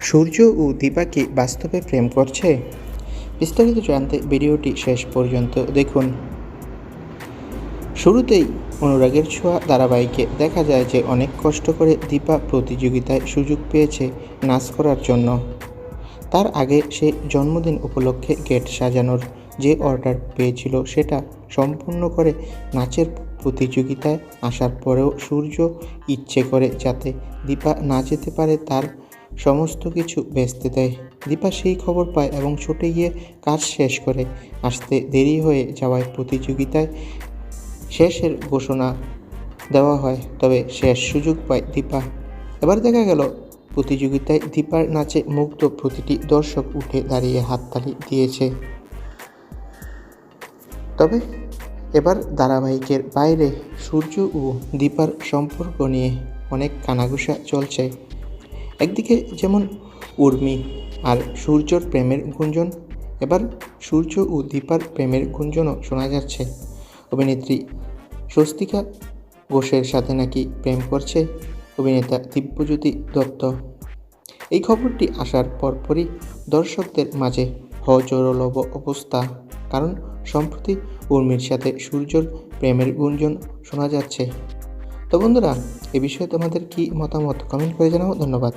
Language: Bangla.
সূর্য ও দীপা কি বাস্তবে প্রেম করছে? বিস্তারিত জানতে ভিডিওটি শেষ পর্যন্ত দেখুন। শুরুতেই অনুরাগের ছোঁয়া ধারাবাহিকে দেখা যায় যে অনেক কষ্ট করে দীপা প্রতিযোগিতায় সুযোগ পেয়েছে নাচ করার জন্য। তার আগে সে জন্মদিন উপলক্ষে গেট সাজানোর যে অর্ডার পেয়েছিল সেটা সম্পূর্ণ করে নাচের প্রতিযোগিতায় আসার পরেও সূর্য ইচ্ছে করে যাতে দীপা না যেতে পারে তার সমস্ত কিছু বেচতে দেয়। দীপা সেই খবর পায় এবং ছুটে গিয়ে কাজ শেষ করে। আসতে দেরি হয়ে যাওয়ায় প্রতিযোগিতায় শেষের ঘোষণা দেওয়া হয়, তবে শেষ সুযোগ পায় দীপা। এবার দেখা গেল, প্রতিযোগিতায় দীপার নাচে মুগ্ধ প্রতিটি দর্শক উঠে দাঁড়িয়ে হাততালি দিয়েছে। তবে এবার ধারাবাহিকের বাইরে সূর্য ও দীপার সম্পর্ক নিয়ে অনেক কানাঘুষা চলছে। একদিকে যেমন উর্মি আর সূর্যর প্রেমের গুঞ্জন, এবার সূর্য ও দীপার প্রেমের গুঞ্জনও শোনা যাচ্ছে। অভিনেত্রী স্বস্তিকা ঘোষের সাথে নাকি প্রেম করছে অভিনেতা দিব্যজ্যোতি দত্ত। এই খবরটি আসার পরপরই দর্শকদের মাঝে হজরলব অবস্থা, কারণ সম্প্রতি উর্মির সাথে সূর্যর প্রেমের গুঞ্জন শোনা যাচ্ছে। তো বন্ধুরা এ বিষয়ে তোমাদের কি মতামত? কমেন্ট করে জানাও ধন্যবাদ।